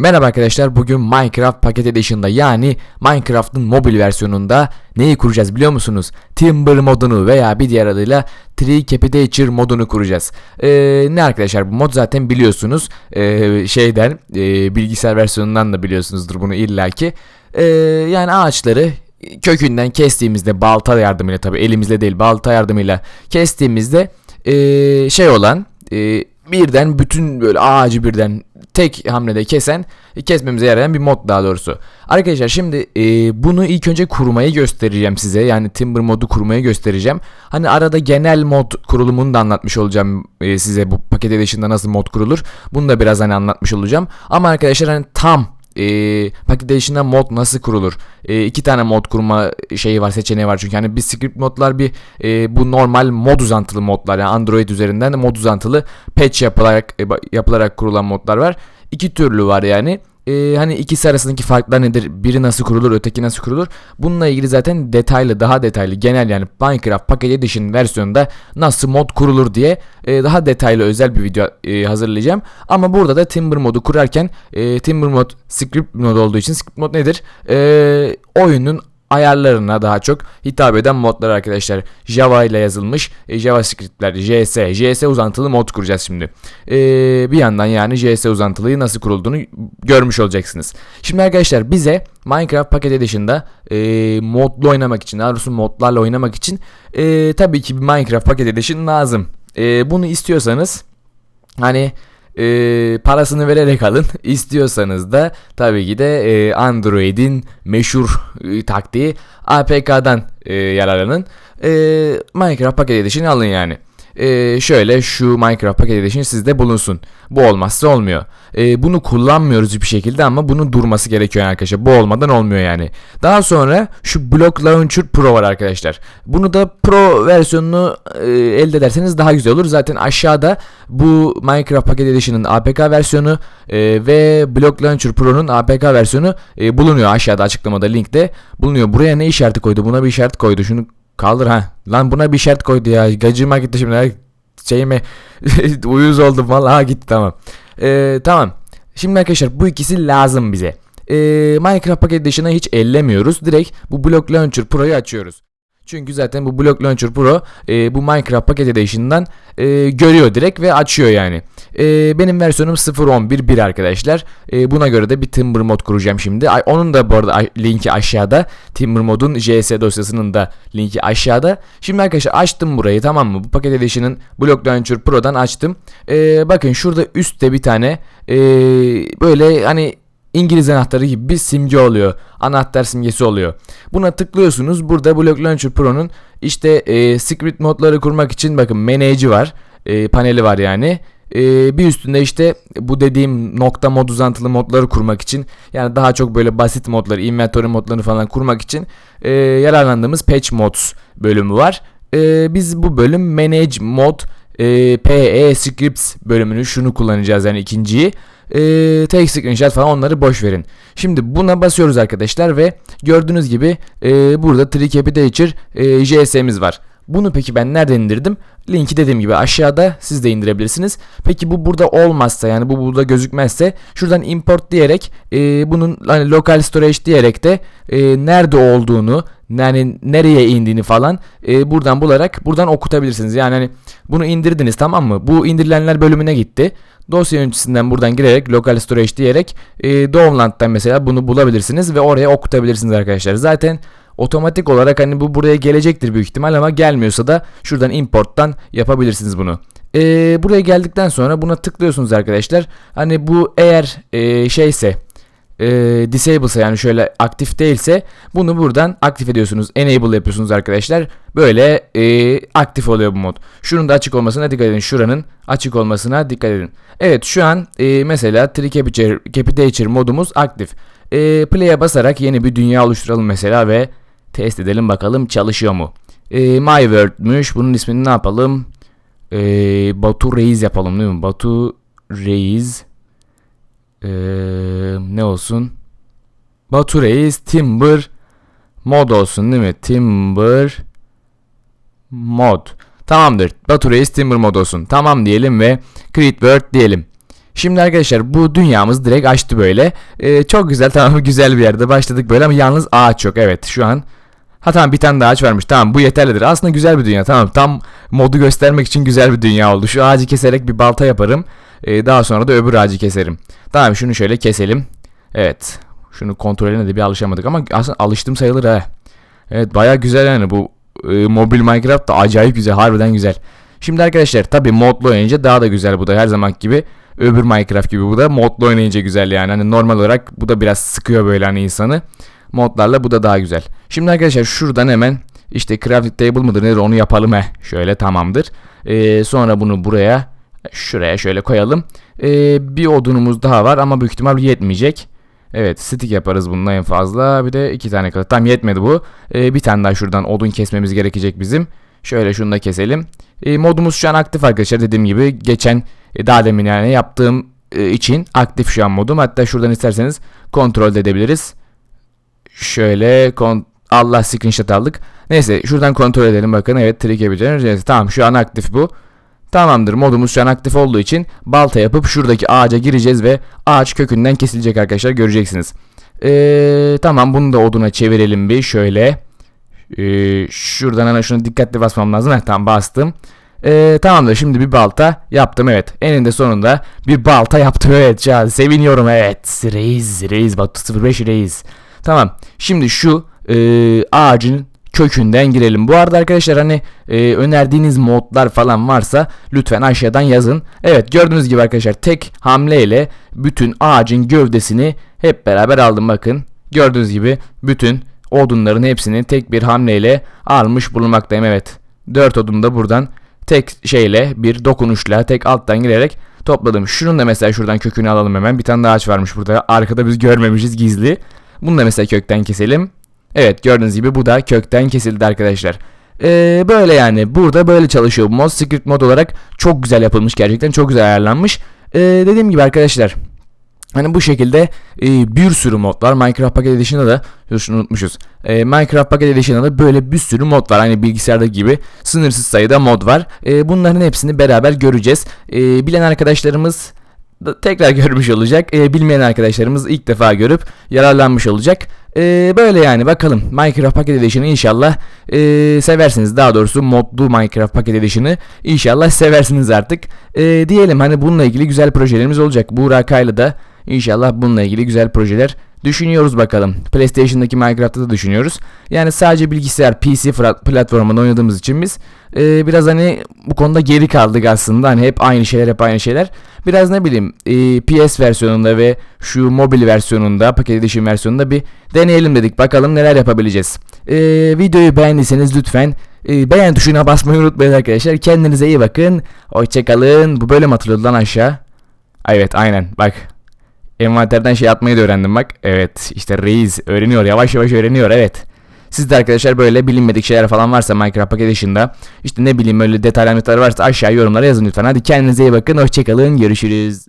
Merhaba arkadaşlar bugün Minecraft Paket Edition'da yani Minecraft'ın mobil versiyonunda neyi kuracağız biliyor musunuz? Timber modunu veya bir diğer adıyla Tree Capitature modunu kuracağız. Ee, ne arkadaşlar bu mod zaten biliyorsunuz ee, şeyden ee, bilgisayar versiyonundan da biliyorsunuzdur bunu illaki. Ee, yani ağaçları kökünden kestiğimizde balta yardımıyla tabi elimizle değil balta yardımıyla kestiğimizde ee, şey olan ee, birden bütün böyle ağacı birden tek hamlede kesen, kesmemize yarayan bir mod daha doğrusu. Arkadaşlar şimdi e, bunu ilk önce kurmayı göstereceğim size. Yani Timber modu kurmayı göstereceğim. Hani arada genel mod kurulumunu da anlatmış olacağım e, size bu paket edişinde nasıl mod kurulur. Bunu da biraz hani anlatmış olacağım. Ama arkadaşlar hani tam e, paket değişinden mod nasıl kurulur? E, iki tane mod kurma şeyi var seçeneği var çünkü hani bir script modlar bir e, bu normal mod uzantılı modlar yani Android üzerinden de mod uzantılı patch yapılarak e, yapılarak kurulan modlar var. İki türlü var yani e, hani ikisi arasındaki farklar nedir? Biri nasıl kurulur, öteki nasıl kurulur? Bununla ilgili zaten detaylı, daha detaylı, genel yani Minecraft Pocket Edition versiyonunda nasıl mod kurulur diye e, daha detaylı özel bir video e, hazırlayacağım. Ama burada da Timber modu kurarken e, Timber mod script mod olduğu için script mod nedir? E, oyunun ayarlarına daha çok hitap eden modlar arkadaşlar. Java ile yazılmış e, JavaScript'ler, JS, JS uzantılı mod kuracağız şimdi. E, bir yandan yani JS uzantılıyı nasıl kurulduğunu görmüş olacaksınız. Şimdi arkadaşlar bize Minecraft Pocket Edition'da e, modlu oynamak için, daha doğrusu modlarla oynamak için e, tabii ki bir Minecraft Pocket Edition lazım. E, bunu istiyorsanız hani e, parasını vererek alın. İstiyorsanız da tabii ki de e, Android'in meşhur e, taktiği APK'dan e, yararlanın. E, Minecraft paket edişini alın yani e, şöyle şu Minecraft paket edition sizde bulunsun. Bu olmazsa olmuyor. E, bunu kullanmıyoruz bir şekilde ama bunun durması gerekiyor arkadaşlar. Bu olmadan olmuyor yani. Daha sonra şu Block Launcher Pro var arkadaşlar. Bunu da Pro versiyonunu e, elde ederseniz daha güzel olur. Zaten aşağıda bu Minecraft paket edition'ın APK versiyonu e, ve Block Launcher Pro'nun APK versiyonu e, bulunuyor aşağıda açıklamada linkte bulunuyor. Buraya ne işareti koydu? Buna bir işaret koydu. Şunu Kaldır ha. Lan buna bir şart koydu ya. Gacıma gitti şimdi. Şeyime uyuz oldum vallahi ha, gitti tamam. Ee, tamam. Şimdi arkadaşlar bu ikisi lazım bize. Ee, Minecraft paket dışına hiç ellemiyoruz. Direkt bu Block Launcher Pro'yu açıyoruz. Çünkü zaten bu Block Launcher Pro e, bu Minecraft paket edition'dan e, görüyor direkt ve açıyor yani. E, benim versiyonum 0.11.1 arkadaşlar. E, buna göre de bir Timber mod kuracağım şimdi. Ay, onun da bu arada linki aşağıda. Timber modun JS dosyasının da linki aşağıda. Şimdi arkadaşlar açtım burayı tamam mı? Bu paket edition'ın Block Launcher Pro'dan açtım. E, bakın şurada üstte bir tane e, böyle hani İngiliz anahtarı gibi bir simge oluyor. Anahtar simgesi oluyor. Buna tıklıyorsunuz. Burada Block Launcher Pro'nun işte e, script modları kurmak için bakın manage'i var. E, paneli var yani. E, bir üstünde işte bu dediğim nokta mod uzantılı modları kurmak için yani daha çok böyle basit modları, inventory modlarını falan kurmak için e, yararlandığımız patch mods bölümü var. E, biz bu bölüm manage mod e, PE scripts bölümünü şunu kullanacağız yani ikinciyi e, tek screenshot falan onları boş verin. Şimdi buna basıyoruz arkadaşlar ve gördüğünüz gibi e, burada TreeCapitature e, JS'miz var. Bunu peki ben nereden indirdim? Linki dediğim gibi aşağıda siz de indirebilirsiniz. Peki bu burada olmazsa yani bu burada gözükmezse şuradan import diyerek e, bunun hani local storage diyerek de e, nerede olduğunu yani nereye indiğini falan e, buradan bularak buradan okutabilirsiniz. Yani hani bunu indirdiniz tamam mı? Bu indirilenler bölümüne gitti. Dosya yöneticisinden buradan girerek local storage diyerek e, Downland'dan mesela bunu bulabilirsiniz ve oraya okutabilirsiniz arkadaşlar. Zaten otomatik olarak hani bu buraya gelecektir büyük ihtimal ama gelmiyorsa da şuradan importtan yapabilirsiniz bunu. Ee, buraya geldikten sonra buna tıklıyorsunuz arkadaşlar. Hani bu eğer e, şeyse e, disable yani şöyle aktif değilse bunu buradan aktif ediyorsunuz. Enable yapıyorsunuz arkadaşlar. Böyle e, aktif oluyor bu mod. Şunun da açık olmasına dikkat edin. Şuranın açık olmasına dikkat edin. Evet şu an e, mesela Tree modumuz aktif. E, play'e basarak yeni bir dünya oluşturalım mesela ve test edelim bakalım çalışıyor mu. E, My World'müş. Bunun ismini ne yapalım? E, Batu Reis yapalım değil mi? Batu Reis ee, ne olsun? Batu Reis Timber mod olsun değil mi? Timber mod. Tamamdır. Batu Reis Timber mod olsun. Tamam diyelim ve create word diyelim. Şimdi arkadaşlar bu dünyamız direkt açtı böyle. Ee, çok güzel tamam güzel bir yerde başladık böyle ama yalnız ağaç yok. Evet şu an Ha tamam bir tane daha ağaç varmış. Tamam bu yeterlidir. Aslında güzel bir dünya. Tamam tam modu göstermek için güzel bir dünya oldu. Şu ağacı keserek bir balta yaparım. Ee, daha sonra da öbür ağacı keserim. Tamam şunu şöyle keselim. Evet. Şunu kontrolüne de bir alışamadık ama aslında alıştım sayılır ha. Evet baya güzel yani bu e, mobil Minecraft da acayip güzel. Harbiden güzel. Şimdi arkadaşlar tabi modlu oynayınca daha da güzel bu da her zaman gibi. Öbür Minecraft gibi bu da modlu oynayınca güzel yani. Hani normal olarak bu da biraz sıkıyor böyle hani insanı. Modlarla bu da daha güzel. Şimdi arkadaşlar şuradan hemen işte crafting table mıdır nedir onu yapalım he. Şöyle tamamdır. Ee, sonra bunu buraya şuraya şöyle koyalım. Ee, bir odunumuz daha var ama büyük ihtimal yetmeyecek. Evet stick yaparız bununla en fazla. Bir de iki tane kalır. Tam yetmedi bu. Ee, bir tane daha şuradan odun kesmemiz gerekecek bizim. Şöyle şunu da keselim. Ee, modumuz şu an aktif arkadaşlar. Dediğim gibi geçen e, daha demin yani yaptığım e, için aktif şu an modum. Hatta şuradan isterseniz kontrol edebiliriz. Şöyle Allah screenshot aldık. Neyse şuradan kontrol edelim bakın. Evet trick yapacağız. Evet, tamam şu an aktif bu. Tamamdır modumuz şu an aktif olduğu için balta yapıp şuradaki ağaca gireceğiz ve ağaç kökünden kesilecek arkadaşlar göreceksiniz. Ee, tamam bunu da oduna çevirelim bir şöyle. Ee, şuradan ana şunu dikkatli basmam lazım. Heh, tamam bastım. Ee, tamamdır şimdi bir balta yaptım evet. Eninde sonunda bir balta yaptım evet. Şu an seviniyorum evet. Reis reis Batu 05 reis. Tamam şimdi şu e, ağacın kökünden girelim. Bu arada arkadaşlar hani e, önerdiğiniz modlar falan varsa lütfen aşağıdan yazın. Evet gördüğünüz gibi arkadaşlar tek hamleyle bütün ağacın gövdesini hep beraber aldım bakın. Gördüğünüz gibi bütün odunların hepsini tek bir hamleyle almış bulunmaktayım evet. 4 odun da buradan tek şeyle bir dokunuşla tek alttan girerek topladım. Şunun da mesela şuradan kökünü alalım hemen. Bir tane daha ağaç varmış burada. Arkada biz görmemişiz gizli. Bunu da mesela kökten keselim. Evet gördüğünüz gibi bu da kökten kesildi arkadaşlar. Ee, böyle yani burada böyle çalışıyor bu mod. Script mod olarak çok güzel yapılmış gerçekten çok güzel ayarlanmış. Ee, dediğim gibi arkadaşlar Hani bu şekilde e, bir sürü mod var. Minecraft Pocket Edition'da da şunu unutmuşuz. E, Minecraft Pocket Edition'da da böyle bir sürü mod var. Hani bilgisayardaki gibi sınırsız sayıda mod var. E, bunların hepsini beraber göreceğiz. E, bilen arkadaşlarımız da tekrar görmüş olacak. E, bilmeyen arkadaşlarımız ilk defa görüp yararlanmış olacak. E, böyle yani bakalım Minecraft Pocket Edition'ı inşallah e, seversiniz. Daha doğrusu modlu Minecraft Pocket Edition'ı inşallah seversiniz artık. E, diyelim hani bununla ilgili güzel projelerimiz olacak. Buğra Kaylı da inşallah bununla ilgili güzel projeler düşünüyoruz bakalım. PlayStation'daki Minecraft'ta da düşünüyoruz. Yani sadece bilgisayar PC platformunda oynadığımız için biz e, biraz hani bu konuda geri kaldık aslında. Hani hep aynı şeyler hep aynı şeyler. Biraz ne bileyim e, PS versiyonunda ve şu mobil versiyonunda Pocket Edition versiyonunda bir deneyelim dedik. Bakalım neler yapabileceğiz. E, videoyu beğendiyseniz lütfen e, beğen tuşuna basmayı unutmayın arkadaşlar. Kendinize iyi bakın. Hoşçakalın. Bu bölüm atılıyordu lan aşağı. Evet aynen bak. Envanterden şey atmayı da öğrendim bak. Evet işte reis öğreniyor yavaş yavaş öğreniyor evet. Siz de arkadaşlar böyle bilinmedik şeyler falan varsa Minecraft paket dışında işte ne bileyim öyle detaylı varsa aşağı yorumlara yazın lütfen. Hadi kendinize iyi bakın hoşçakalın görüşürüz.